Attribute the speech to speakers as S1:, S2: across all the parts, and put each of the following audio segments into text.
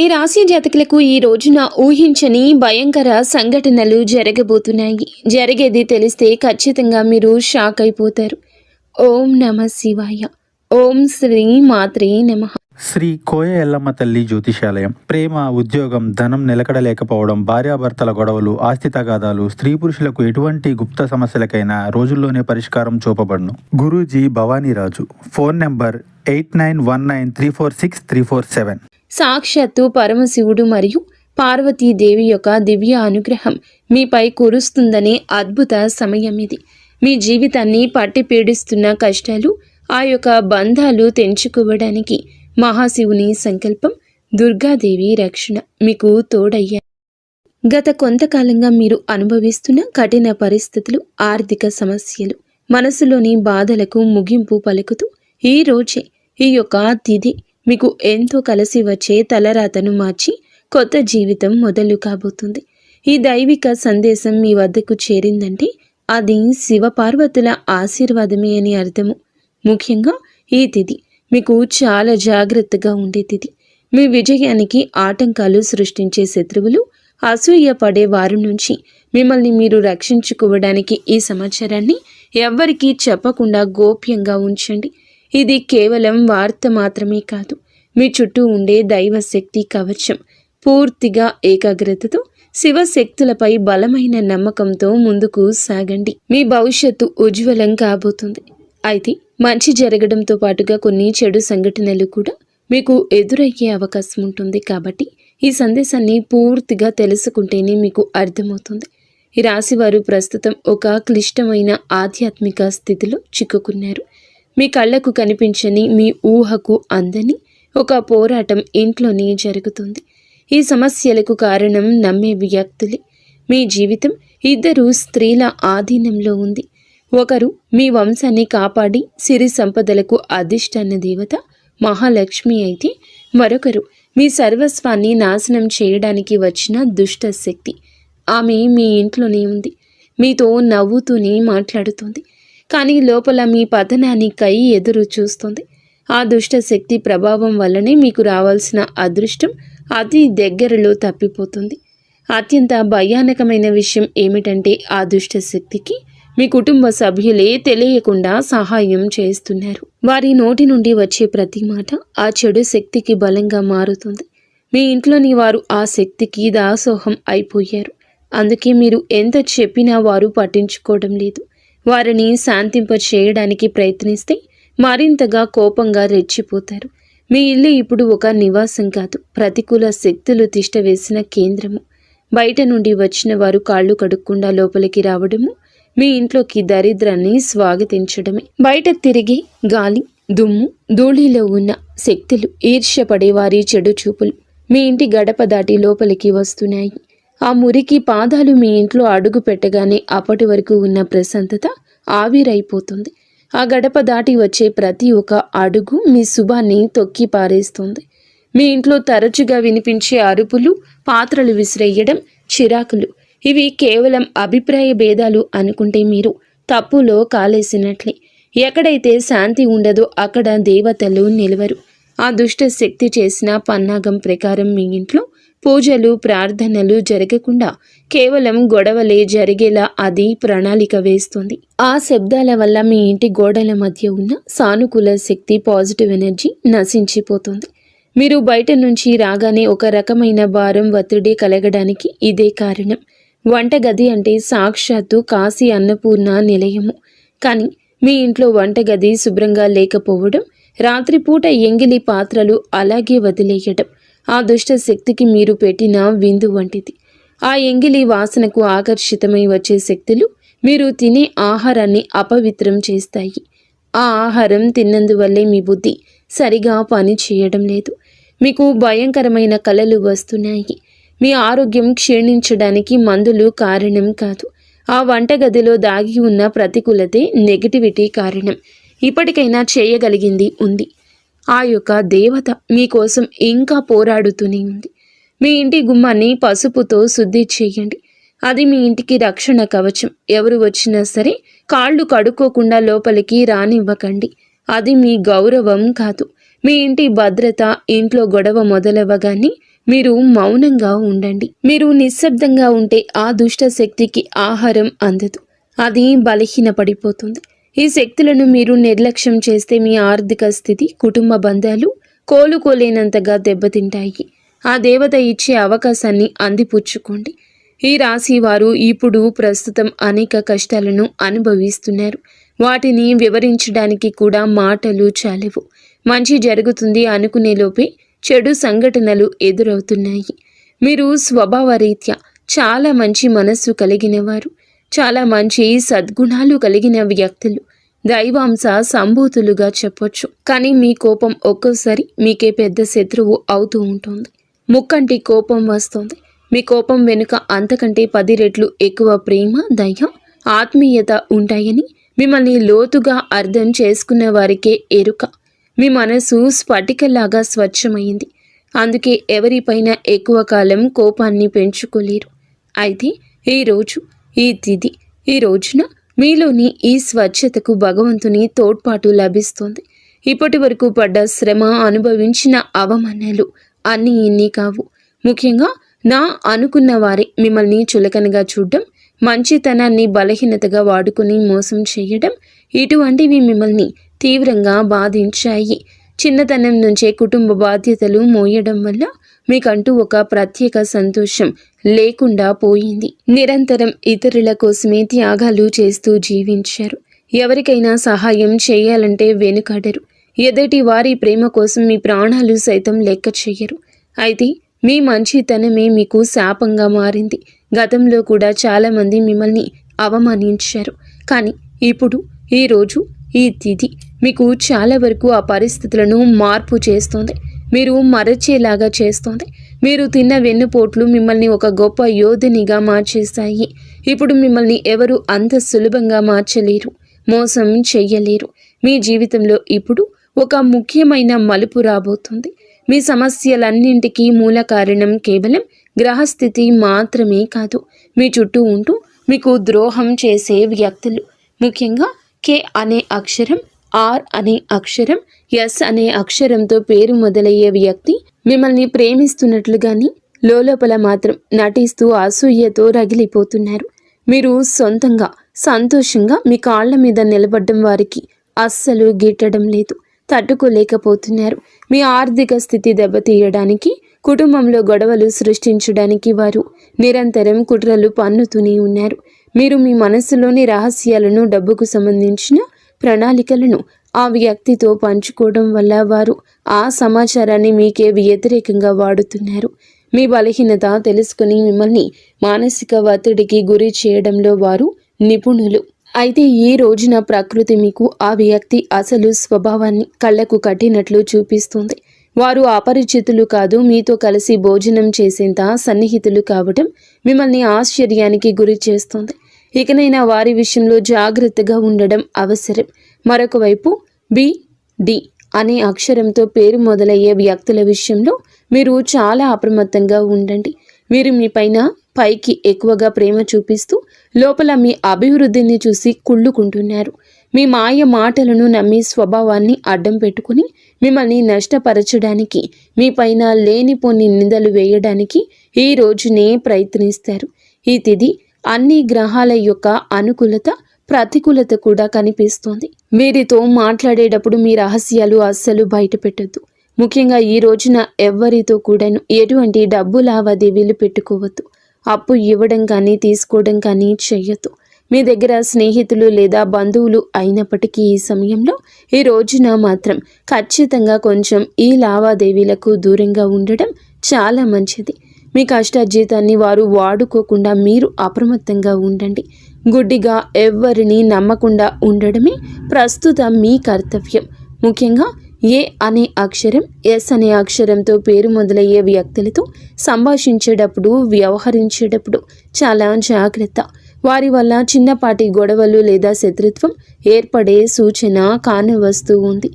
S1: ఈ రాశి జాతకులకు ఈ రోజున ఊహించని భయంకర సంఘటనలు జరగబోతున్నాయి. జరిగేది తెలిస్తే ఖచ్చితంగా మీరు షాక్ అయిపోతారు. ఓం నమ శివాయ. ఓం శ్రీ మాత్రే నమ.
S2: శ్రీ కోయ ఎల్లమ్మ తల్లి జ్యోతిషాలయం. ప్రేమ ఉద్యోగం ధనం నిలకడలేకపోవడం భార్యాభర్తల గొడవలు ఆస్తి తగాదాలు స్త్రీ పురుషులకు ఎటువంటి గుప్త సమస్యలకైనా రోజుల్లోనే పరిష్కారం చూపబడును. Guruji Bhavaniraju. Phone number eight nine one nine three four six three four seven.
S1: సాక్షాత్తు పరమశివుడు మరియు పార్వతీదేవి యొక్క దివ్య అనుగ్రహం మీపై కురుస్తుందనే అద్భుత సమయం ఇది. మీ జీవితాన్ని పట్టి పీడిస్తున్న కష్టాలు ఆ యొక్క బంధాలు తెంచుకోవడానికి మహాశివుని సంకల్పం దుర్గాదేవి రక్షణ మీకు తోడయ్యా. గత కొంతకాలంగా మీరు అనుభవిస్తున్న కఠిన పరిస్థితులు ఆర్థిక సమస్యలు మనసులోని బాధలకు ముగింపు పలుకుతూ ఈ రోజే ఈ యొక్క తిథి మీకు ఎంతో కలిసి వచ్చే తలరాతను మార్చి కొత్త జీవితం మొదలు కాబోతుంది. ఈ దైవిక సందేశం మీ వద్దకు చేరిందంటే అది శివపార్వతుల ఆశీర్వాదమే అని అర్థము. ముఖ్యంగా ఈ తిథి మీకు చాలా జాగ్రత్తగా ఉండే తిథి. మీ విజయానికి ఆటంకాలు సృష్టించే శత్రువులు అసూయ పడే వారి నుంచి మిమ్మల్ని మీరు రక్షించుకోవడానికి ఈ సమాచారాన్ని ఎవ్వరికీ చెప్పకుండా గోప్యంగా ఉంచండి. ఇది కేవలం వార్త మాత్రమే కాదు. మీ చుట్టూ ఉండే దైవ శక్తి కవచం పూర్తిగా ఏకాగ్రతతో శివశక్తులపై బలమైన నమ్మకంతో ముందుకు సాగండి. మీ భవిష్యత్తు ఉజ్వలం కాబోతుంది. అయితే మంచి జరగడంతో పాటుగా కొన్ని చెడు సంఘటనలు కూడా మీకు ఎదురయ్యే అవకాశం ఉంటుంది కాబట్టి ఈ సందేశాన్ని పూర్తిగా తెలుసుకుంటేనే మీకు అర్థమవుతుంది. ఈ రాశివారు ప్రస్తుతం ఒక క్లిష్టమైన ఆధ్యాత్మిక స్థితిలో చిక్కుకున్నారు. మీ కళ్ళకు కనిపించని మీ ఊహకు అందని ఒక పోరాటం ఇంట్లోనే జరుగుతుంది. ఈ సమస్యలకు కారణం నమ్మే వ్యక్తులే. మీ జీవితం ఇద్దరు స్త్రీల ఆధీనంలో ఉంది. ఒకరు మీ వంశాన్ని కాపాడి సిరి సంపదలకు అధిష్టాన దేవత మహాలక్ష్మి అయితే మరొకరు మీ సర్వస్వాన్ని నాశనం చేయడానికి వచ్చిన దుష్ట శక్తి. ఆమె మీ ఇంట్లోనే ఉంది. మీతో నవ్వుతూనే మాట్లాడుతుంది. కానీ లోపల మీ పతనాన్ని కై ఎదురు చూస్తుంది. ఆ దుష్ట శక్తి ప్రభావం వల్లనే మీకు రావాల్సిన అదృష్టం అతి దగ్గరలో తప్పిపోతుంది. అత్యంత భయానకమైన విషయం ఏమిటంటే ఆ దుష్ట శక్తికి మీ కుటుంబ సభ్యులే తెలియకుండా సహాయం చేస్తున్నారు. వారి నోటి నుండి వచ్చే ప్రతి మాట ఆ చెడు శక్తికి బలంగా మారుతుంది. మీ ఇంట్లోని వారు ఆ శక్తికి దాసోహం అయిపోయారు. అందుకే మీరు ఎంత చెప్పినా వారు పట్టించుకోవడం లేదు. వారిని శాంతింప చేయడానికి ప్రయత్నిస్తే మరింతగా కోపంగా రెచ్చిపోతారు. మీ ఇల్లు ఇప్పుడు ఒక నివాసం కాదు ప్రతికూల శక్తులు తిష్టవేసిన కేంద్రము. బయట నుండి వచ్చిన వారు కాళ్ళు కడుక్కుండా లోపలికి రావడము మీ ఇంట్లోకి దరిద్రాన్ని స్వాగతించడమే. బయట తిరిగి గాలి దుమ్ము ధూళిలో ఉన్న శక్తులు ఈర్ష్యపడే వారి చెడు చూపులు మీ ఇంటి గడప దాటి లోపలికి వస్తున్నాయి. ఆ మురికి పాదాలు మీ ఇంట్లో అడుగు పెట్టగానే అప్పటి వరకు ఉన్న ప్రశాంతత ఆవిరైపోతుంది. ఆ గడప దాటి వచ్చే ప్రతి ఒక్క అడుగు మీ శుభాన్ని తొక్కి పారేస్తుంది. మీ ఇంట్లో తరచుగా వినిపించే అరుపులు పాత్రలు విసిరేయడం చిరాకులు. ఇవి కేవలం అభిప్రాయ భేదాలు అనుకుంటే మీరు తప్పులో కాలేసినట్లే. ఎక్కడైతే శాంతి ఉండదో అక్కడ దేవతలు నిలవరు. ఆ దుష్ట శక్తి చేసిన పన్నాగం ప్రకారం మీ ఇంట్లో పూజలు ప్రార్థనలు జరగకుండా కేవలం గొడవలే జరిగేలా అది ప్రణాళిక వేస్తుంది. ఆ శబ్దాల వల్ల మీ ఇంటి గోడల మధ్య ఉన్న సానుకూల శక్తి పాజిటివ్ ఎనర్జీ నశించిపోతుంది. మీరు బయట నుంచి రాగానే ఒక రకమైన భారం ఒత్తిడి కలగడానికి ఇదే కారణం. వంటగది అంటే సాక్షాత్తు కాశీ అన్నపూర్ణ నిలయము. కానీ మీ ఇంట్లో వంటగది శుభ్రంగా లేకపోవడం రాత్రిపూట ఎంగిలి పాత్రలు అలాగే వదిలేయడం ఆ దుష్ట శక్తికి మీరు పెట్టిన విందు వంటిది. ఆ ఎంగిలి వాసనకు ఆకర్షితమై వచ్చే శక్తులు మీరు తినే ఆహారాన్ని అపవిత్రం చేస్తాయి. ఆ ఆహారం తిన్నందువల్లే మీ బుద్ధి సరిగా పని చేయడం లేదు. మీకు భయంకరమైన కలలు వస్తున్నాయి. మీ ఆరోగ్యం క్షీణించడానికి మందులు కారణం కాదు. ఆ వంటగదిలో దాగి ఉన్న ప్రతికూలతే నెగటివిటీ కారణం. ఇప్పటికైనా చేయగలిగింది ఉంది. ఆ యొక్క దేవత మీకోసం ఇంకా పోరాడుతూనే ఉంది. మీ ఇంటి గుమ్మాన్ని పసుపుతో శుద్ధి చేయండి. అది మీ ఇంటికి రక్షణ కవచం. ఎవరు వచ్చినా సరే కాళ్ళు కడుక్కోకుండా లోపలికి రానివ్వకండి. అది మీ గౌరవం కాదు. మీ ఇంటి భద్రత ఇంట్లో గొడవ మొదలవ్వగానే మీరు మౌనంగా ఉండండి. మీరు నిశ్శబ్దంగా ఉంటే ఆ దుష్ట శక్తికి ఆహారం అందదు. అది బలహీన పడిపోతుంది ఈ శక్తులను మీరు నిర్లక్ష్యం చేస్తే మీ ఆర్థిక స్థితి కుటుంబ బంధాలు కోలుకోలేనంతగా దెబ్బతింటాయి. ఆ దేవత ఇచ్చే అవకాశాన్ని అందిపుచ్చుకోండి. ఈ రాశి వారు ఇప్పుడు ప్రస్తుతం అనేక కష్టాలను అనుభవిస్తున్నారు. వాటిని వివరించడానికి కూడా మాటలు చాలవు. మంచి జరుగుతుంది అనుకునేలోపే చెడు సంఘటనలు ఎదురవుతున్నాయి. మీరు స్వభావరీత్యా చాలా మంచి మనస్సు కలిగినవారు. చాలా మంచి సద్గుణాలు కలిగిన వ్యక్తులు. దైవాంశ సంభూతులుగా చెప్పొచ్చు. కానీ మీ కోపం ఒక్కోసారి మీకే పెద్ద శత్రువు అవుతూ ఉంటుంది. ముక్కంటి కోపం వస్తుంది. మీ కోపం వెనుక అంతకంటే పది రెట్లు ఎక్కువ ప్రేమ దయ ఆత్మీయత ఉంటాయని మిమ్మల్ని లోతుగా అర్థం చేసుకున్న వారికే ఎరుక. మీ మనసు స్ఫటికలాగా స్వచ్ఛమైంది. అందుకే ఎవరిపైన ఎక్కువ కాలం కోపాన్ని పెంచుకోలేరు. అయితే ఈరోజు ఈ తిథి. ఈ రోజున మీలోని ఈ స్వచ్ఛతకు భగవంతుని తోడ్పాటు లభిస్తుంది. ఇప్పటి వరకు పడ్డ శ్రమ అనుభవించిన అవమానాలు అన్నీ ఇన్ని కావు. ముఖ్యంగా నా అనుకున్న వారే మిమ్మల్ని చులకనగా చూడడం మంచితనాన్ని బలహీనతగా వాడుకుని మోసం చేయడం ఇటువంటివి మిమ్మల్ని తీవ్రంగా బాధించాయి. చిన్నతనం నుంచే కుటుంబ బాధ్యతలు మోయడం వల్ల మీకంటూ ఒక ప్రత్యేక సంతోషం లేకుండా పోయింది. నిరంతరం ఇతరుల కోసమే త్యాగాలు చేస్తూ జీవించారు. ఎవరికైనా సహాయం చేయాలంటే వెనుకడరు. ఎదటి వారి ప్రేమ కోసం మీ ప్రాణాలు సైతం లెక్క చెయ్యరు అయితే మీ మంచితనమే మీకు శాపంగా మారింది. గతంలో కూడా చాలామంది మిమ్మల్ని అవమానించారు. కానీ ఇప్పుడు ఈరోజు ఈ తిథి మీకు చాలా వరకు ఆ పరిస్థితులను మార్పు చేస్తుంది. మీరు మరచేలాగా చేస్తోంది. మీరు తిన్న వెన్నుపోట్లు మిమ్మల్ని ఒక గొప్ప యోధునిగా మార్చేస్తాయి. ఇప్పుడు మిమ్మల్ని ఎవరు అంత సులభంగా మార్చలేరు మోసం చెయ్యలేరు. మీ జీవితంలో ఇప్పుడు ఒక ముఖ్యమైన మలుపు రాబోతుంది. మీ సమస్యలన్నింటికీ మూల కారణం కేవలం గ్రహస్థితి మాత్రమే కాదు. మీ చుట్టూ ఉంటూ మీకు ద్రోహం చేసే వ్యక్తులు. ముఖ్యంగా కే అనే అక్షరం ఆర్ అనే అక్షరం ఎస్ అనే అక్షరంతో పేరు మొదలయ్యే వ్యక్తి మిమ్మల్ని ప్రేమిస్తున్నట్లుగాని లోపల మాత్రం నటిస్తూ అసూయతో రగిలిపోతున్నారు. మీరు సొంతంగా సంతోషంగా మీ కాళ్ళ మీద నిలబడ్డం వారికి అస్సలు గిట్టడం లేదు. తట్టుకోలేకపోతున్నారు. మీ ఆర్థిక స్థితి దెబ్బతీయడానికి కుటుంబంలో గొడవలు సృష్టించడానికి వారు నిరంతరం కుట్రలు పన్నుతూనే ఉన్నారు. మీరు మీ మనసులోని రహస్యాలను డబ్బుకు సంబంధించిన ప్రణాళికలను ఆ వ్యక్తితో పంచుకోవడం వల్ల వారు ఆ సమాచారాన్ని మీకే వ్యతిరేకంగా వాడుతున్నారు. మీ బలహీనత తెలుసుకుని మిమ్మల్ని మానసిక ఒత్తిడికి గురి చేయడంలో వారు నిపుణులు. అయితే ఈ రోజున ప్రకృతి మీకు ఆ వ్యక్తి అసలు స్వభావాన్ని కళ్ళకు కట్టినట్లు చూపిస్తుంది. వారు అపరిచితులు కాదు మీతో కలిసి భోజనం చేసేంత సన్నిహితులు కావటం మిమ్మల్ని ఆశ్చర్యానికి గురి చేస్తుంది. ఇకనైనా వారి విషయంలో జాగ్రత్తగా ఉండడం అవసరం. మరొక వైపు బి డి అనే అక్షరంతో పేరు మొదలయ్యే వ్యక్తుల విషయంలో మీరు చాలా అప్రమత్తంగా ఉండండి. వీరు మీ పైన పైకి ఎక్కువగా ప్రేమ చూపిస్తూ లోపల మీ అభివృద్ధిని చూసి కుళ్ళుకుంటున్నారు. మీ మాయ మాటలను నమ్మి స్వభావాన్ని అడ్డం పెట్టుకుని మిమ్మల్ని నష్టపరచడానికి మీ పైన లేనిపోని నిందలు వేయడానికి ఈ రోజునే ప్రయత్నిస్తారు. ఈ తిథి అన్ని గ్రహాల యొక్క అనుకూలత ప్రతికూలత కూడా కనిపిస్తోంది. వీరితో మాట్లాడేటప్పుడు మీ రహస్యాలు అస్సలు బయటపెట్టద్దు. ముఖ్యంగా ఈ రోజున ఎవ్వరితో కూడాను ఎటువంటి డబ్బు లావాదేవీలు పెట్టుకోవద్దు. అప్పు ఇవ్వడం కానీ తీసుకోవడం కానీ చెయ్యొద్దు. మీ దగ్గర స్నేహితులు లేదా బంధువులు అయినప్పటికీ ఈ సమయంలో ఈ రోజున మాత్రం ఖచ్చితంగా కొంచెం ఈ లావాదేవీలకు దూరంగా ఉండడం చాలా మంచిది. మీ కష్టార్జితాన్ని వారు వాడుకోకుండా మీరు అప్రమత్తంగా ఉండండి. గుడ్డిగా ఎవ్వరిని నమ్మకుండా ఉండడమే ప్రస్తుతం మీ కర్తవ్యం. ముఖ్యంగా ఏ అనే అక్షరం ఎస్ అనే అక్షరంతో పేరు మొదలయ్యే వ్యక్తులతో సంభాషించేటప్పుడు వ్యవహరించేటప్పుడు చాలా జాగ్రత్త. వారి వల్ల చిన్నపాటి గొడవలు లేదా శత్రుత్వం ఏర్పడే సూచన కానివస్తూ ఉంది.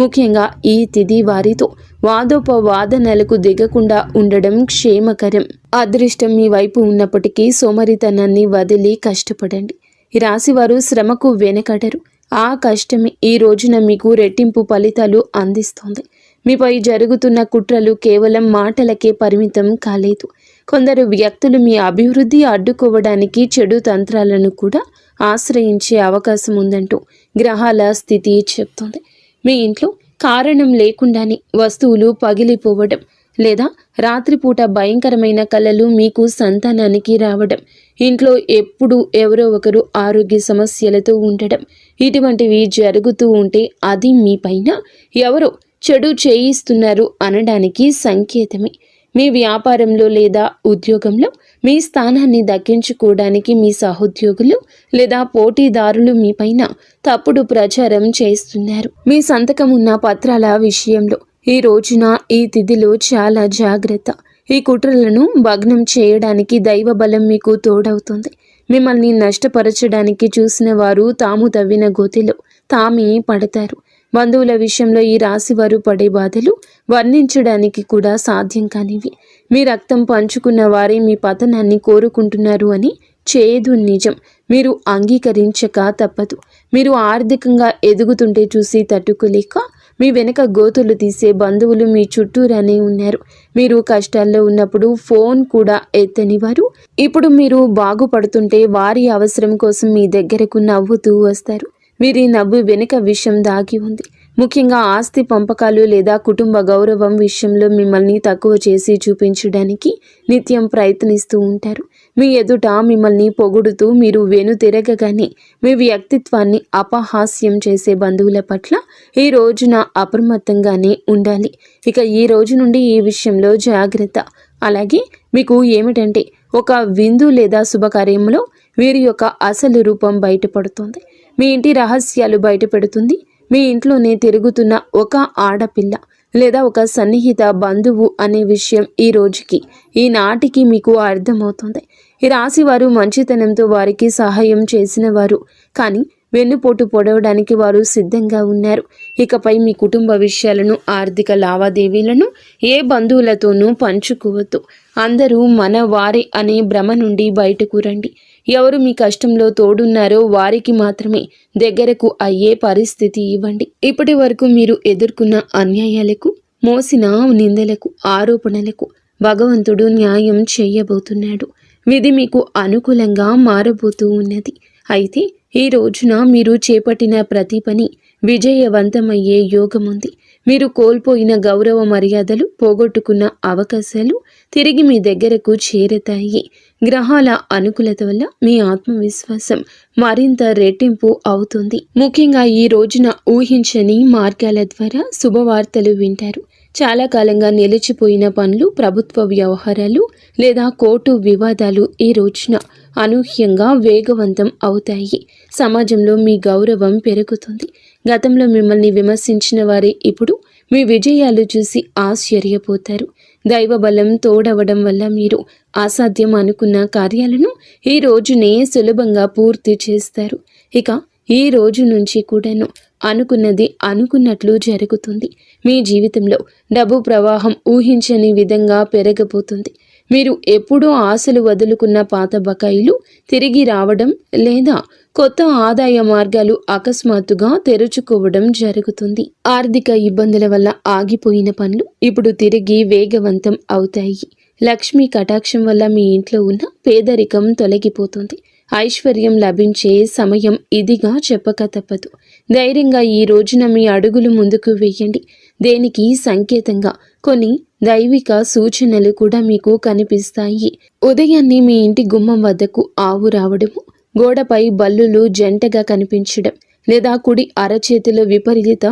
S1: ముఖ్యంగా ఈ తిథి వారితో వాదోపవాదనలకు దిగకుండా ఉండడం క్షేమకరం. అదృష్టం మీ వైపు ఉన్నప్పటికీ సోమరితనాన్ని వదిలి కష్టపడండి. రాశివారు శ్రమకు వెనకడరు. ఆ కష్టమే ఈ రోజున మీకు రెట్టింపు ఫలితాలు అందిస్తోంది. మీపై జరుగుతున్న కుట్రలు కేవలం మాటలకే పరిమితం కాలేదు. కొందరు వ్యక్తులు మీ అభివృద్ధి అడ్డుకోవడానికి చెడు తంత్రాలను కూడా ఆశ్రయించే అవకాశం ఉందంటూ గ్రహాల స్థితి చెప్తోంది. మీ ఇంట్లో కారణం లేకుండానే వస్తువులు పగిలిపోవడం లేదా రాత్రిపూట భయంకరమైన కళలు మీకు సంతానానికి రావడం ఇంట్లో ఎప్పుడు ఎవరో ఒకరు ఆరోగ్య సమస్యలతో ఉండడం ఇటువంటివి జరుగుతూ ఉంటే అది మీ పైన ఎవరో చెడు చేయిస్తున్నారు అనడానికి సంకేతమే. మీ వ్యాపారంలో లేదా ఉద్యోగంలో మీ స్థానాన్ని దక్కించుకోవడానికి మీ సహోద్యోగులు లేదా పోటీదారులు మీపైన తప్పుడు ప్రచారం చేస్తున్నారు. మీ సంతకం ఉన్న పత్రాల విషయంలో ఈ రోజున ఈ తిథిలో చాలా జాగ్రత్త. ఈ కుట్రలను భగ్నం చేయడానికి దైవ బలం మీకు తోడవుతుంది. మిమ్మల్ని నష్టపరచడానికి చూసిన వారు తాము తవ్విన గోతిలో తామే పడతారు. బంధువుల విషయంలో ఈ రాశి వారు పడే బాధలు వర్ణించడానికి కూడా సాధ్యం కానివి. మీ రక్తం పంచుకున్న వారే మీ పతనాన్ని కోరుకుంటున్నారు అని చేదు నిజం. మీరు అంగీకరించక తప్పదు. మీరు ఆర్థికంగా ఎదుగుతుంటే చూసి తట్టుకోలేక మీ వెనక గోతులు తీసే బంధువులు మీ చుట్టూరానే ఉన్నారు. మీరు కష్టాల్లో ఉన్నప్పుడు ఫోన్ కూడా ఎత్తని వారు. ఇప్పుడు మీరు బాగుపడుతుంటే వారి అవసరం కోసం మీ దగ్గరకు నవ్వుతూ వస్తారు. వీరి నవ్వు వెనుక విషయం దాగి ఉంది. ముఖ్యంగా ఆస్తి పంపకాలు లేదా కుటుంబ గౌరవం విషయంలో మిమ్మల్ని తక్కువ చేసి చూపించడానికి నిత్యం ప్రయత్నిస్తూ ఉంటారు. మీ ఎదుట మిమ్మల్ని పొగుడుతూ మీరు వెను తిరగగానే మీ వ్యక్తిత్వాన్ని అపహాస్యం చేసే బంధువుల పట్ల ఈ రోజున అప్రమత్తంగానే ఉండాలి. ఇక ఈ రోజు నుండి ఈ విషయంలో జాగ్రత్త. అలాగే మీకు ఏమిటంటే ఒక విందు లేదా శుభకార్యంలో వీరి యొక్క అసలు రూపం బయటపడుతుంది. మీ ఇంటి రహస్యాలు బయటపెడుతుంది. మీ ఇంట్లోనే తిరుగుతున్న ఒక ఆడపిల్ల లేదా ఒక సన్నిహిత బంధువు అనే విషయం ఈ రోజుకి ఈనాటికి మీకు అర్థమవుతుంది. ఈ రాశి వారు మంచితనంతో వారికి సహాయం చేసిన వారు కానీ వెన్నుపోటు పొడవడానికి వారు సిద్ధంగా ఉన్నారు. ఇకపై మీ కుటుంబ విషయాలను ఆర్థిక లావాదేవీలను ఏ బంధువులతోనూ పంచుకోవద్దు. అందరూ మన వారే అనే భ్రమ నుండి బయటకు రండి. ఎవరు మీ కష్టంలో తోడున్నారో వారికి మాత్రమే దగ్గరకు అయ్యే పరిస్థితి ఇవ్వండి. ఇప్పటి వరకు మీరు ఎదుర్కొన్న అన్యాయాలకు మోసిన నిందలకు ఆరోపణలకు భగవంతుడు న్యాయం చేయబోతున్నాడు. విధి మీకు అనుకూలంగా మారబోతూ ఉన్నది. అయితే ఈ రోజున మీరు చేపట్టిన ప్రతి పని విజయవంతమయ్యే యోగం ఉంది. మీరు కోల్పోయిన గౌరవ మర్యాదలు పోగొట్టుకున్న అవకాశాలు తిరిగి మీ దగ్గరకు చేరతాయి. గ్రహాల అనుకూలత వల్ల మీ ఆత్మవిశ్వాసం మరింత రెట్టింపు అవుతుంది. ముఖ్యంగా ఈ రోజున ఊహించని మార్గాల ద్వారా శుభవార్తలు వింటారు. చాలా కాలంగా నిలిచిపోయిన పనులు ప్రభుత్వ వ్యవహారాలు లేదా కోర్టు వివాదాలు ఈ రోజున అనూహ్యంగా వేగవంతం అవుతాయి. సమాజంలో మీ గౌరవం పెరుగుతుంది. గతంలో మిమ్మల్ని విమర్శించిన వారే ఇప్పుడు మీ విజయాలు చూసి ఆశ్చర్యపోతారు. దైవబలం తోడవడం వల్ల మీరు అసాధ్యం అనుకున్న కార్యాలను ఈ రోజునే సులభంగా పూర్తి చేస్తారు. ఇక ఈ రోజు నుంచి కూడాను అనుకున్నది అనుకున్నట్లు జరుగుతుంది. మీ జీవితంలో డబ్బు ప్రవాహం ఊహించని విధంగా పెరగబోతుంది. మీరు ఎప్పుడూ ఆశలు వదులుకున్న పాత బకాయిలు తిరిగి రావడం లేదా కొత్త ఆదాయ మార్గాలు అకస్మాత్తుగా తెరుచుకోవడం జరుగుతుంది. ఆర్థిక ఇబ్బందుల వల్ల ఆగిపోయిన పనులు ఇప్పుడు తిరిగి వేగవంతం అవుతాయి. లక్ష్మీ కటాక్షం వల్ల మీ ఇంట్లో ఉన్న పేదరికం తొలగిపోతుంది. ఐశ్వర్యం లభించే సమయం ఇదిగా చెప్పక తప్పదు. ధైర్యంగా ఈ రోజున మీ అడుగులు ముందుకు వేయండి. దేనికి సంకేతంగా? కొన్ని దైవిక సూచనలు కూడా మీకు కనిపిస్తాయి. ఉదయాన్నే మీ ఇంటి గుమ్మం వద్దకు ఆవు రావడము గోడపై బల్లులు జంటగా కనిపించడం లేదా కుడి అరచేతిలో విపరీత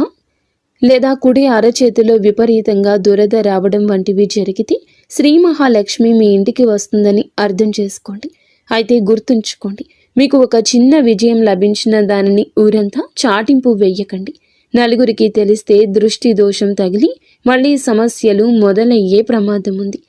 S1: లేదా కుడి అరచేతిలో విపరీతంగా దురద రావడం వంటివి జరిగితే శ్రీ మహాలక్ష్మి మీ ఇంటికి వస్తుందని అర్థం చేసుకోండి. అయితే గుర్తుంచుకోండి మీకు ఒక చిన్న విజయం లభించిన దానిని ఊరంతా చాటింపు వేయకండి. నలుగురికి తెలిస్తే దృష్టి దోషం తగిలి మళ్ళీ సమస్యలు మొదలయ్యే ప్రమాదం ఉంది.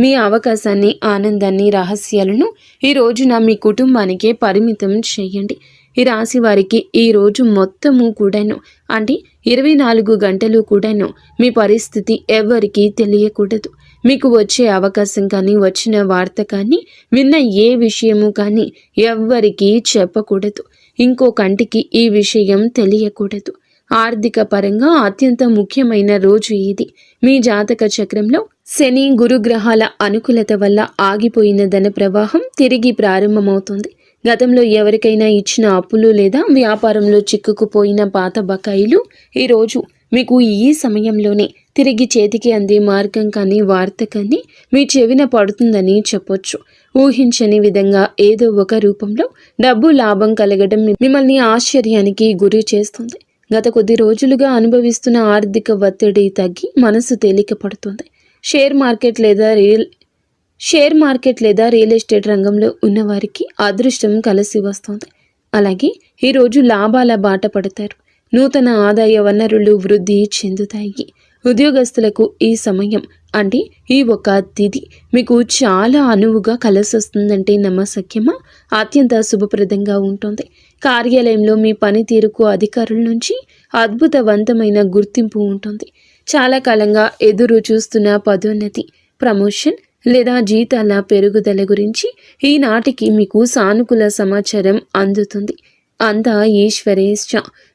S1: మీ అవకాశాన్ని ఆనందాన్ని రహస్యాలను ఈ రోజున మీ కుటుంబానికే పరిమితం చేయండి. ఈ రాశి వారికి ఈ రోజు మొత్తము కూడాను అంటే ఇరవై నాలుగు గంటలు కూడాను మీ పరిస్థితి ఎవరికీ తెలియకూడదు. మీకు వచ్చే అవకాశం కానీ వచ్చిన వార్త కానీ విన్న ఏ విషయము కానీ ఎవ్వరికీ చెప్పకూడదు. ఇంకో కంటికి ఈ విషయం తెలియకూడదు. ఆర్థిక పరంగా అత్యంత ముఖ్యమైన రోజు ఇది. మీ జాతక చక్రంలో శని గురుగ్రహాల అనుకూలత వల్ల ఆగిపోయిన ధన ప్రవాహం తిరిగి ప్రారంభమవుతుంది. గతంలో ఎవరికైనా ఇచ్చిన అప్పులు లేదా వ్యాపారంలో చిక్కుకుపోయిన పాత బకాయిలు ఈరోజు మీకు ఈ సమయంలోనే తిరిగి చేతికి అందే మార్గం కానీ వార్త కానీ మీ చెవిన పడుతుందని చెప్పొచ్చు. ఊహించని విధంగా ఏదో ఒక రూపంలో డబ్బు లాభం కలగడం మిమ్మల్ని ఆశ్చర్యానికి గురి చేస్తుంది. గత కొద్ది రోజులుగా అనుభవిస్తున్న ఆర్థిక ఒత్తిడి తగ్గి మనసు తేలిక పడుతుంది షేర్ మార్కెట్ లేదా రియల్ షేర్ మార్కెట్ లేదా రియల్ ఎస్టేట్ రంగంలో ఉన్నవారికి అదృష్టం కలిసి వస్తుంది. అలాగే ఈరోజు లాభాల బాట పడతారు. నూతన ఆదాయ వనరులు వృద్ధి చెందుతాయి. ఉద్యోగస్తులకు ఈ సమయం అంటే ఈ ఒక తిథి మీకు చాలా అనువుగా కలిసొస్తుందంటే నమ్మసక్యమా అత్యంత శుభప్రదంగా ఉంటుంది. కార్యాలయంలో మీ పనితీరుకు అధికారుల నుంచి అద్భుతవంతమైన గుర్తింపు ఉంటుంది. చాలా కాలంగా ఎదురు చూస్తున్న పదోన్నతి ప్రమోషన్ లేదా జీతాల పెరుగుదల గురించి ఈనాటికి మీకు సానుకూల సమాచారం అందుతుంది. అంతా ఈశ్వరేశ్చ.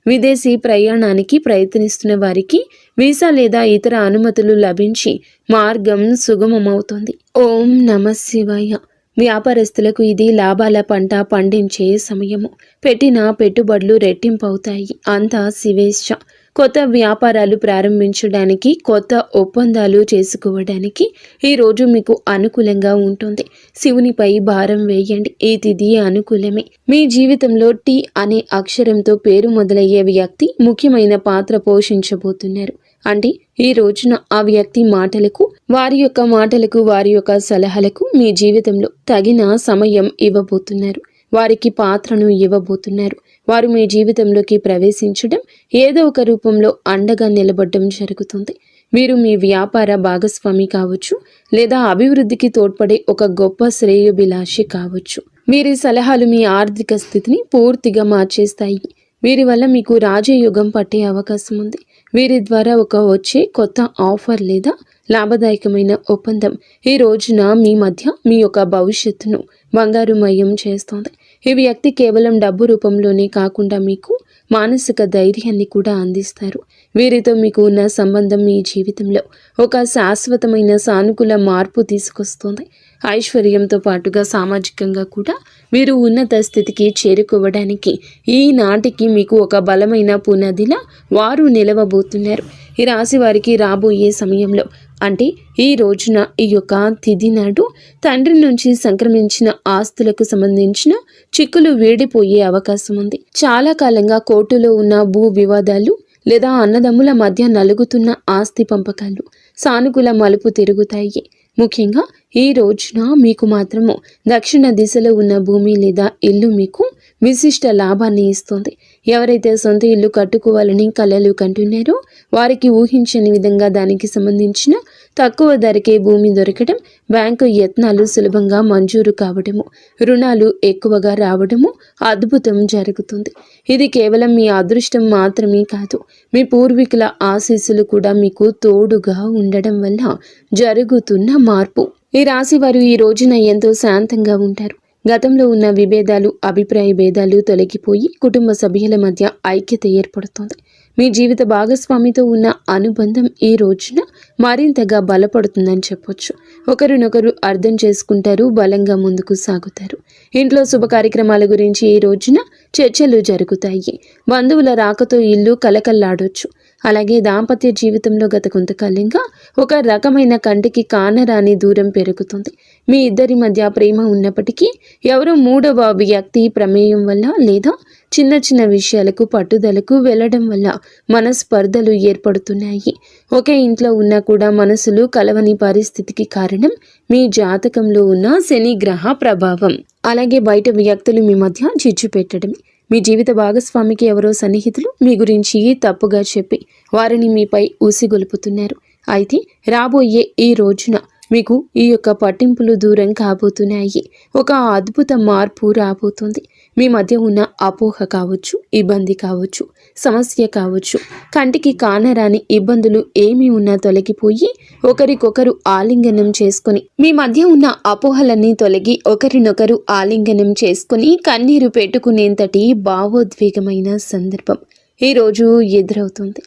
S1: విదేశీ ప్రయాణానికి ప్రయత్నిస్తున్న వారికి వీసా లేదా ఇతర అనుమతులు లభించి మార్గం సుగమమవుతుంది. ఓం నమ శివాయ. వ్యాపారస్తులకు ఇది లాభాల పంట పండించే సమయము. పెట్టిన పెట్టుబడులు రెట్టింపవుతాయి. అంతా శివేచ్ఛ. కొత్త వ్యాపారాలు ప్రారంభించడానికి కొత్త ఒప్పందాలు చేసుకోవడానికి ఈ రోజు మీకు అనుకూలంగా ఉంటుంది. శివునిపై భారం వేయండి. ఈ తిథి అనుకూలమే. మీ జీవితంలో టీ అనే అక్షరంతో పేరు మొదలయ్యే వ్యక్తి ముఖ్యమైన పాత్ర పోషించబోతున్నారు. అంటే ఈ రోజున ఆ వ్యక్తి మాటలకు వారి యొక్క మాటలకు వారి యొక్క సలహాలకు మీ జీవితంలో తగిన సమయం ఇవ్వబోతున్నారు. వారికి పాత్రను ఇవ్వబోతున్నారు. వారు మీ జీవితంలోకి ప్రవేశించడం ఏదో ఒక రూపంలో అండగా నిలబడడం జరుగుతుంది. వీరు మీ వ్యాపార భాగస్వామి కావచ్చు లేదా అభివృద్ధికి తోడ్పడే ఒక గొప్ప శ్రేయోభిలాషి కావచ్చు. వీరి సలహాలు మీ ఆర్థిక స్థితిని పూర్తిగా మార్చేస్తాయి. వీరి వల్ల మీకు రాజయోగం పట్టే అవకాశం ఉంది. వీరి ద్వారా ఒక వచ్చే కొత్త ఆఫర్ లేదా లాభదాయకమైన ఒప్పందం. ఈ రోజున మీ మధ్య మీ యొక్క భవిష్యత్తును బంగారుమయం చేస్తోంది. ఈ వ్యక్తి కేవలం డబ్బు రూపంలోనే కాకుండా మీకు మానసిక ధైర్యాన్ని కూడా అందిస్తారు. వీరితో మీకు ఉన్న సంబంధం మీ జీవితంలో ఒక శాశ్వతమైన సానుకూల మార్పు తీసుకొస్తుంది. ఐశ్వర్యంతో పాటుగా సామాజికంగా కూడా మీరు ఉన్నత స్థితికి చేరుకోవడానికి ఈనాటికి మీకు ఒక బలమైన పునాదిలా వారు నిలవబోతున్నారు. ఈ రాశి వారికి రాబోయే సమయంలో అంటే ఈ రోజున ఈ యొక్క తిథి నాడు తండ్రి నుంచి సంక్రమించిన ఆస్తులకు సంబంధించిన చిక్కులు వేడిపోయే అవకాశం ఉంది. చాలా కాలంగా కోర్టులో ఉన్న భూ వివాదాలు లేదా అన్నదమ్ముల మధ్య నలుగుతున్న ఆస్తి పంపకాలు సానుకూల మలుపు తిరుగుతాయి. ముఖ్యంగా ఈ రోజున మీకు మాత్రము దక్షిణ దిశలో ఉన్న భూమి లేదా ఇల్లు మీకు విశిష్ట లాభాన్ని ఇస్తుంది. ఎవరైతే సొంత ఇల్లు కట్టుకోవాలని కలలు కంటున్నారో వారికి ఊహించని విధంగా దానికి సంబంధించిన తక్కువ ధరకే భూమి దొరకడం బ్యాంకు యత్నాలు సులభంగా మంజూరు కావడము రుణాలు ఎక్కువగా రావడము అద్భుతం జరుగుతుంది. ఇది కేవలం మీ అదృష్టం మాత్రమే కాదు మీ పూర్వీకుల ఆశీస్సులు కూడా మీకు తోడుగా ఉండడం వల్ల జరుగుతున్న మార్పు. ఈ రాశి వారు ఈ రోజున ఎంతో శాంతంగా ఉంటారు. గతంలో ఉన్న విభేదాలు అభిప్రాయ భేదాలు తొలగిపోయి కుటుంబ సభ్యుల మధ్య ఐక్యత ఏర్పడుతోంది. మీ జీవిత భాగస్వామితో ఉన్న అనుబంధం ఈ రోజున మరింతగా బలపడుతుందని చెప్పొచ్చు. ఒకరినొకరు అర్థం చేసుకుంటారు బలంగా ముందుకు సాగుతారు. ఇంట్లో శుభ కార్యక్రమాల గురించి ఈ రోజున చర్చలు జరుగుతాయి. బంధువుల రాకతో ఇల్లు కలకల్లాడొచ్చు. అలాగే దాంపత్య జీవితంలో గత కొంతకాలంగా ఒక రకమైన కంటికి కానరాని దూరం పెరుగుతుంది. మీ ఇద్దరి మధ్య ప్రేమ ఉన్నప్పటికీ ఎవరో మూడవ వ్యక్తి ప్రమేయం వల్ల లేదా చిన్న చిన్న విషయాలకు పట్టుదలకు వెళ్ళడం వల్ల మనస్పర్ధలు ఏర్పడుతున్నాయి. ఒకే ఇంట్లో ఉన్నా కూడా మనసులు కలవని పరిస్థితికి కారణం మీ జాతకంలో ఉన్న శని గ్రహ ప్రభావం. అలాగే బయట వ్యక్తులు మీ మధ్య చిచ్చు పెట్టడమే. మీ జీవిత భాగస్వామికి ఎవరో సన్నిహితులు మీ గురించి తప్పుగా చెప్పి వారిని మీపై ఊసిగొలుపుతున్నారు అయితే రాబోయే ఈ రోజున మీకు ఈ యొక్క పట్టింపులు దూరం కాబోతున్నాయి. ఒక అద్భుత మార్పు రాబోతుంది. మీ మధ్య ఉన్న అపోహ కావచ్చు ఇబ్బంది కావచ్చు సమస్య కావచ్చు కంటికి కానరాని ఇబ్బందులు ఏమి ఉన్నా తొలగిపోయి ఒకరికొకరు ఆలింగనం చేసుకొని మీ మధ్య ఉన్న అపోహలన్నీ తొలగి ఒకరినొకరు ఆలింగనం చేసుకొని కన్నీరు పెట్టుకునేంతటి భావోద్వేగమైన సందర్భం ఈరోజు ఎదురవుతుంది.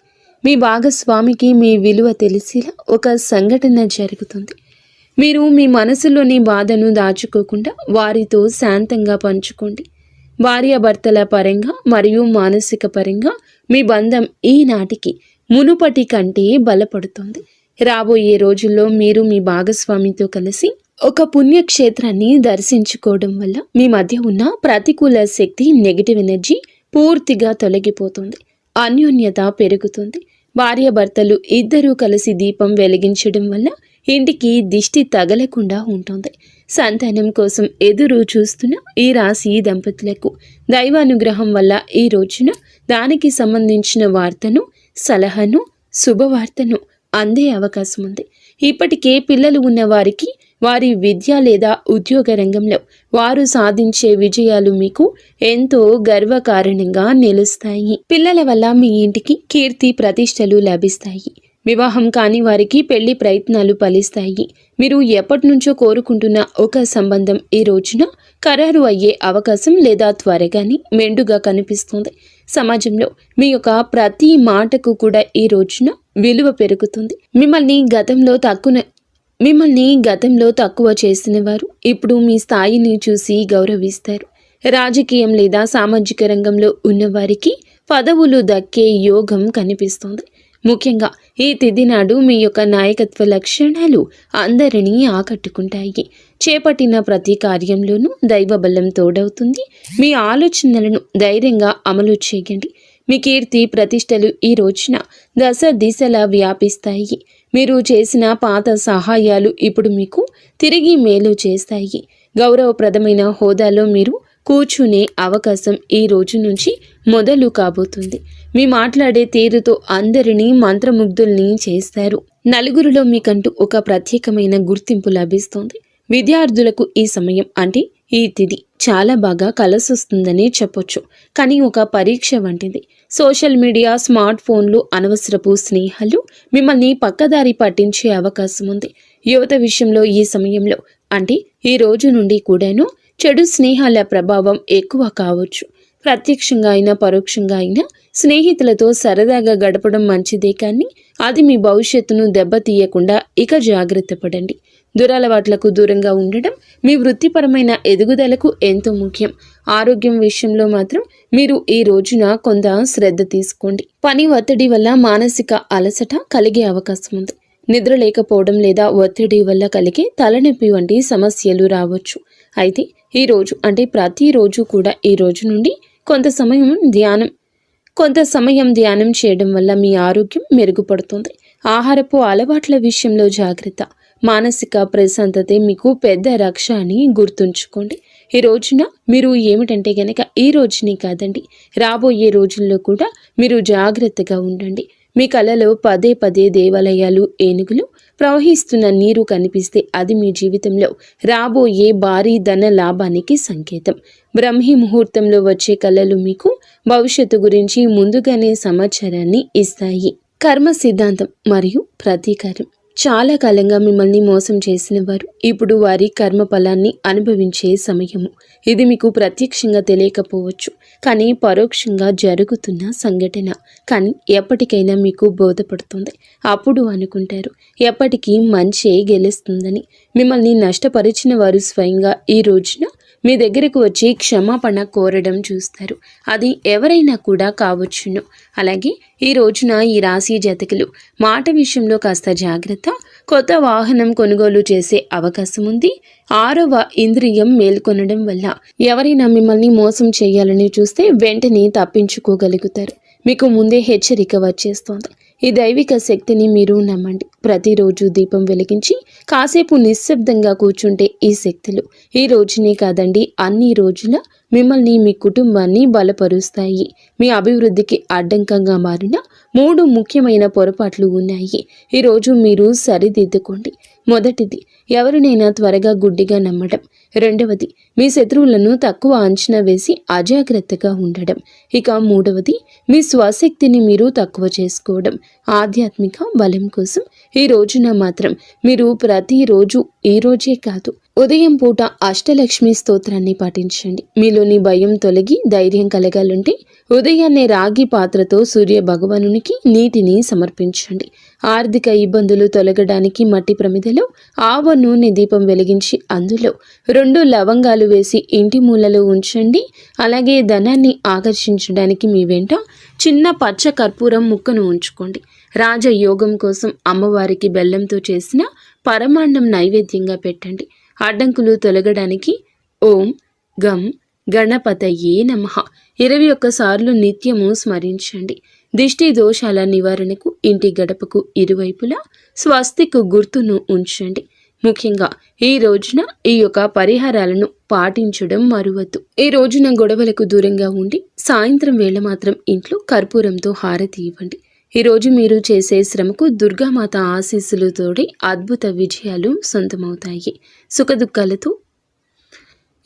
S1: మీ భాగస్వామికి మీ విలువ తెలిసేలా ఒక సంఘటన జరుగుతుంది. మీరు మీ మనసులోని బాధను దాచుకోకుండా వారితో శాంతంగా పంచుకోండి. భార్యాభర్తల పరంగా మరియు మానసిక పరంగా మీ బంధం ఈనాటికి మునుపటి కంటే బలపడుతుంది. రాబోయే రోజుల్లో మీరు మీ భాగస్వామితో కలిసి ఒక పుణ్యక్షేత్రాన్ని దర్శించుకోవడం వల్ల మీ మధ్య ఉన్న ప్రతికూల శక్తి నెగిటివ్ ఎనర్జీ పూర్తిగా తొలగిపోతుంది. అన్యోన్యత పెరుగుతుంది. భార్యాభర్తలు ఇద్దరూ కలిసి దీపం వెలిగించడం వల్ల ఇంటికి దిష్టి తగలకుండా ఉంటుంది. సంతానం కోసం ఎదురు చూస్తున్న ఈ రాశి దంపతులకు దైవానుగ్రహం వల్ల ఈ రోజున దానికి సంబంధించిన వార్తను సలహాను శుభవార్తను అందే అవకాశం ఉంది. ఇప్పటికే పిల్లలు ఉన్న వారికి వారి విద్య లేదా ఉద్యోగ రంగంలో వారు సాధించే విజయాలు మీకు ఎంతో గర్వకారణంగా నిలుస్తాయి. పిల్లల వల్ల మీ ఇంటికి కీర్తి ప్రతిష్టలు లభిస్తాయి. వివాహం కాని వారికి పెళ్ళి ప్రయత్నాలు ఫలిస్తాయి. మీరు ఎప్పటి నుంచో కోరుకుంటున్న ఒక సంబంధం ఈ రోజున ఖరారు అయ్యే అవకాశం లేదా త్వరగానే మెండుగా కనిపిస్తుంది. సమాజంలో మీ యొక్క ప్రతి మాటకు కూడా ఈ రోజున విలువ పెరుగుతుంది. మిమ్మల్ని గతంలో తక్కువ మిమ్మల్ని గతంలో తక్కువ చేసిన వారు ఇప్పుడు మీ స్థాయిని చూసి గౌరవిస్తారు. రాజకీయం లేదా సామాజిక రంగంలో ఉన్నవారికి పదవులు దక్కే యోగం కనిపిస్తుంది. ముఖ్యంగా ఈ తిథి నాడు మీ యొక్క నాయకత్వ లక్షణాలు అందరినీ ఆకట్టుకుంటాయి. చేపట్టిన ప్రతి కార్యంలోనూ దైవబలం తోడవుతుంది. మీ ఆలోచనలను ధైర్యంగా అమలు చేయండి. మీ కీర్తి ప్రతిష్టలు ఈ రోజున దశ దిశలా వ్యాపిస్తాయి. మీరు చేసిన పాత సహాయాలు ఇప్పుడు మీకు తిరిగి మేలు చేస్తాయి. గౌరవప్రదమైన హోదాలో మీరు కూర్చునే అవకాశం ఈ రోజు నుంచి మొదలు కాబోతుంది. మీ మాట్లాడే తీరుతో అందరినీ మంత్రముగ్ధుల్ని చేస్తారు. నలుగురిలో మీకంటూ ఒక ప్రత్యేకమైన గుర్తింపు లభిస్తుంది. విద్యార్థులకు ఈ సమయం అంటే ఈ తిది చాలా బాగా కలసొస్తుందనే చెప్పొచ్చు. కానీ ఒక పరీక్ష వంటిది. సోషల్ మీడియా స్మార్ట్ ఫోన్లు అనవసరపు స్నేహాలు మిమ్మల్ని పక్కదారి పట్టించే అవకాశం ఉంది. యువత విషయంలో ఈ సమయంలో అంటే ఈ రోజు నుండి కూడాను చెడు స్నేహాల ప్రభావం ఎక్కువ కావచ్చు. ప్రత్యక్షంగా అయినా పరోక్షంగా అయినా స్నేహితులతో సరదాగా గడపడం మంచిదే కానీ అది మీ భవిష్యత్తును దెబ్బతీయకుండా ఇక జాగ్రత్త పడండి. దురలవాట్లకు దూరంగా ఉండడం మీ వృత్తిపరమైన ఎదుగుదలకు ఎంతో ముఖ్యం. ఆరోగ్యం విషయంలో మాత్రం మీరు ఈ రోజున కొంత శ్రద్ధ తీసుకోండి. పని ఒత్తిడి వల్ల మానసిక అలసట కలిగే అవకాశం ఉంది. నిద్ర లేకపోవడం లేదా ఒత్తిడి వల్ల కలిగే తలనొప్పి వంటి సమస్యలు రావచ్చు. అయితే ఈ రోజు అంటే ప్రతిరోజు కూడా ఈ రోజు నుండి కొంత సమయం ధ్యానం కొంత సమయం ధ్యానం చేయడం వల్ల మీ ఆరోగ్యం మెరుగుపడుతుంది. ఆహారపు అలవాట్ల విషయంలో జాగ్రత్త. మానసిక ప్రశాంతతే మీకు పెద్ద రక్ష అని గుర్తుంచుకోండి. ఈ రోజున మీరు ఏమిటంటే కనుక ఈ రోజుని కాదండి రాబోయే రోజుల్లో కూడా మీరు జాగ్రత్తగా ఉండండి. మీ కలలో పదే పదే దేవాలయాలు ఏనుగులు ప్రవహిస్తున్న నీరు కనిపిస్తే అది మీ జీవితంలో రాబోయే భారీ ధన లాభానికి సంకేతం. బ్రహ్మీ ముహూర్తంలో వచ్చే కళలు మీకు భవిష్యత్తు గురించి ముందుగానే సమాచారాన్ని ఇస్తాయి. కర్మ సిద్ధాంతం మరియు ప్రతీకారం. చాలా కాలంగా మిమ్మల్ని మోసం చేసిన వారు ఇప్పుడు వారి కర్మ ఫలాన్ని అనుభవించే సమయము. ఇది మీకు ప్రత్యక్షంగా తెలియకపోవచ్చు కానీ పరోక్షంగా జరుగుతున్న సంఘటన. కానీ ఎప్పటికైనా మీకు బోధపడుతుంది. అప్పుడు అనుకుంటారు ఎప్పటికీ మంచి గెలుస్తుందని. మిమ్మల్ని నష్టపరిచిన వారు స్వయంగా ఈ రోజున మీ దగ్గరకు వచ్చి క్షమాపణ కోరడం చూస్తారు. అది ఎవరైనా కూడా కావచ్చును. అలాగే ఈ రోజున ఈ రాశి జాతకులు మాట విషయంలో కాస్త జాగ్రత్త. కొత్త వాహనం కొనుగోలు చేసే అవకాశం ఉంది. ఆరవ ఇంద్రియం మేల్కొనడం వల్ల ఎవరైనా మిమ్మల్ని మోసం చేయాలని చూస్తే వెంటనే తప్పించుకోగలుగుతారు. మీకు ముందే హెచ్చరిక వచ్చేస్తోంది. ఈ దైవిక శక్తిని మీరు నమ్మండి. ప్రతిరోజు దీపం వెలిగించి కాసేపు నిశ్శబ్దంగా కూర్చుంటే ఈ శక్తులు. ఈ రోజునే కాదండి అన్ని రోజుల మిమ్మల్ని మీ కుటుంబాన్ని బలపరుస్తాయి. మీ అభివృద్ధికి అడ్డంకంగా మారిన మూడు ముఖ్యమైన పొరపాట్లు ఉన్నాయి. ఈరోజు మీరు సరిదిద్దుకోండి. మొదటిది ఎవరినైనా త్వరగా గుడ్డిగా నమ్మడం. రెండవది మీ శత్రువులను తక్కువ అంచనా వేసి అజాగ్రత్తగా ఉండడం. ఇక మూడవది మీ స్వశక్తిని మీరు తక్కువ చేసుకోవడం. ఆధ్యాత్మిక బలం కోసం ఈ రోజున మాత్రం మీరు ప్రతిరోజు ఈ రోజే కాదు ఉదయం పూట అష్టలక్ష్మి స్తోత్రాన్ని పాటించండి. మీలోని భయం తొలగి ధైర్యం కలగాలంటే ఉదయాన్నే రాగి పాత్రతో సూర్య భగవానునికి నీటిని సమర్పించండి. ఆర్థిక ఇబ్బందులు తొలగడానికి మట్టి ప్రమిదలో ఆవ నూనె దీపం వెలిగించి అందులో రెండు లవంగాలు వేసి ఇంటి మూలలో ఉంచండి. అలాగే ధనాన్ని ఆకర్షించడానికి మీ వెంట చిన్న పచ్చ కర్పూరం ముక్కను ఉంచుకోండి. రాజయోగం కోసం అమ్మవారికి బెల్లంతో చేసిన పరమాన్నం నైవేద్యంగా పెట్టండి. అడ్డంకులు తొలగడానికి ఓం గం గణపతయే నమ. ఇరవై ఒక్కసార్లు నిత్యము స్మరించండి. దిష్టి దోషాల నివారణకు ఇంటి గడపకు ఇరువైపులా స్వస్తికు గుర్తును ఉంచండి. ముఖ్యంగా ఈ రోజున ఈ యొక్క పరిహారాలను పాటించడం మరువద్దు. ఈ రోజున గొడవలకు దూరంగా ఉండి సాయంత్రం వేళ మాత్రం ఇంట్లో కర్పూరంతో హారతి ఇవ్వండి. ఈరోజు మీరు చేసే శ్రమకు దుర్గామాత ఆశీస్సులతోడి అద్భుత విజయాలు సొంతమవుతాయి. సుఖదుఖాలతో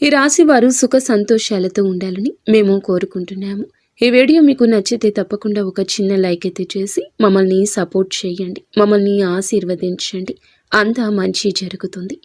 S1: ఈ రాశి వారు సుఖ సంతోషాలతో ఉండాలని మేము కోరుకుంటున్నాము. ఈ వీడియో మీకు నచ్చితే తప్పకుండా ఒక చిన్న లైక్ అయితే చేసి మమ్మల్ని సపోర్ట్ చేయండి. మమ్మల్ని ఆశీర్వదించండి. అంతా మంచి జరుగుతుంది.